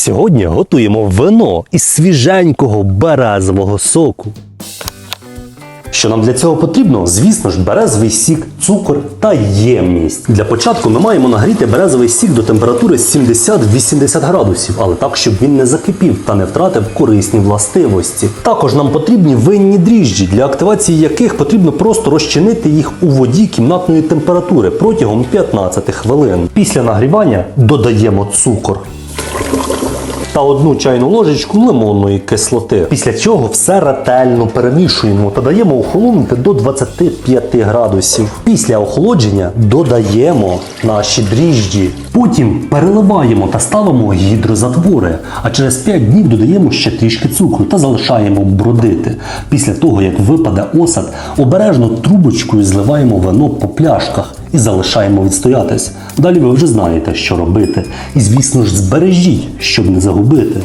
Сьогодні готуємо вино із свіженького березового соку. Що нам для цього потрібно? Звісно ж, березовий сік, цукор та ємність. Для початку ми маємо нагріти березовий сік до температури 70-80 градусів, але так, щоб він не закипів та не втратив корисні властивості. Також нам потрібні винні дріжджі, для активації яких потрібно просто розчинити їх у воді кімнатної температури протягом 15 хвилин. Після нагрівання додаємо цукор та одну чайну ложечку лимонної кислоти. Після чого все ретельно перемішуємо та даємо охолонути до 25 градусів. Після охолодження додаємо наші дріжджі. Потім переливаємо та ставимо гідрозатвори, а через 5 днів додаємо ще трішки цукру та залишаємо бродити. Після того, як випаде осад, обережно трубочкою зливаємо вино по пляшках і залишаємо відстоятись. Далі ви вже знаєте, що робити. І звісно ж, збережіть, щоб не загубити.